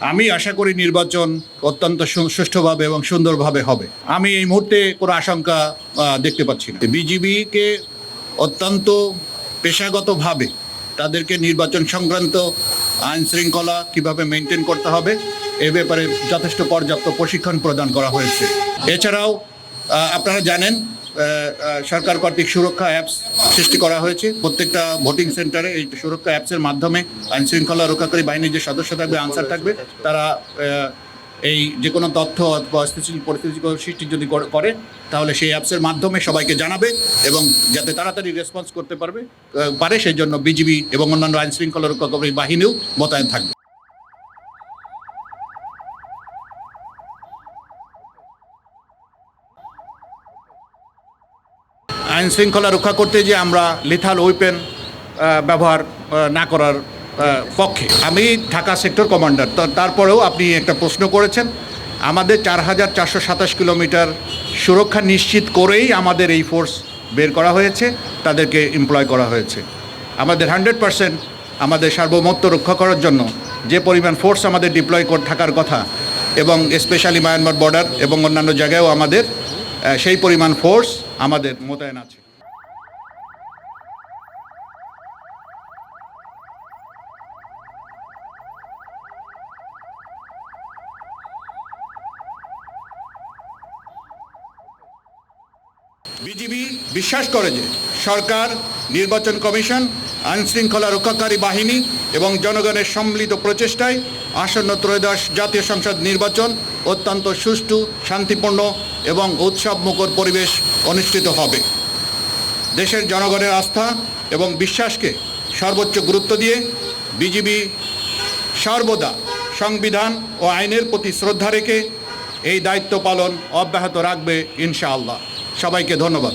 আমি আশা করি নির্বাচন অত্যন্ত সুষ্ঠুভাবে এবং সুন্দরভাবে হবে। আমি এই মুহূর্তে কোনো আশঙ্কা দেখতে পাচ্ছি না। বিজিবিকে অত্যন্ত পেশাগতভাবে তাদেরকে নির্বাচন সংক্রান্ত আইন শৃঙ্খলা কীভাবে মেনটেন করতে হবে, এ ব্যাপারে যথেষ্ট পর্যাপ্ত প্রশিক্ষণ প্রদান করা হয়েছে। এছাড়াও আপনারা জানেন সরকার কর্তৃক সুরক্ষা অ্যাপস সৃষ্টি করা হয়েছে। প্রত্যেকটা ভোটিং সেন্টারে এই সুরক্ষা অ্যাপসের মাধ্যমে আইন শৃঙ্খলা রক্ষাকারী বাহিনীর যে সদস্য থাকবে, আনসার থাকবে, তারা এই যে কোনো তথ্য অথবা পরিস্থিতি সৃষ্টি যদি করে তাহলে সেই অ্যাপসের মাধ্যমে সবাইকে জানাবে এবং যাতে তাড়াতাড়ি রেসপন্স করতে পারবে পারে, সেই জন্য বিজিবি এবং অন্যান্য আইন শৃঙ্খলা রক্ষাকারী বাহিনীও মোতায়েন থাকবে। আইন শৃঙ্খলা রক্ষা করতে যে আমরা লিথাল ওয়েপেন ব্যবহার না করার পক্ষে। আমি ঢাকা সেক্টর কমান্ডার তারপরেও আপনি একটা প্রশ্ন করেছেন। আমাদের চার হাজার চারশো সাতাশ কিলোমিটার সুরক্ষা নিশ্চিত করেই আমাদের এই ফোর্স বের করা হয়েছে, তাদেরকে এমপ্লয় করা হয়েছে। আমাদের হান্ড্রেড পার্সেন্ট আমাদের সার্বভৌমত্ব রক্ষা করার জন্য যে পরিমাণ ফোর্স আমাদের ডিপ্লয় থাকার কথা, এবং স্পেশালি মায়ানমার বর্ডার এবং অন্যান্য জায়গায়ও আমাদের সেই পরিমাণ ফোর্স আমাদের মোতায়েন আছে। বিজিবি বিশ্বাস করে যে সরকার, নির্বাচন কমিশন আইন শৃঙ্খলা রক্ষাকারী বাহিনী এবং জনগণের সম্মিলিত প্রচেষ্টায় আসন্ন ত্রয়োদশ জাতীয় সংসদ নির্বাচন অত্যন্ত সুষ্ঠু, শান্তিপূর্ণ এবং উৎসবমুখর পরিবেশ অনুষ্ঠিত হবে। দেশের জনগণের আস্থা এবং বিশ্বাসকে সর্বোচ্চ গুরুত্ব দিয়ে বিজিবি সর্বদা সংবিধান ও আইনের প্রতি শ্রদ্ধা রেখে এই দায়িত্ব পালন অব্যাহত রাখবে ইনশাআল্লাহ। সবাইকে ধন্যবাদ।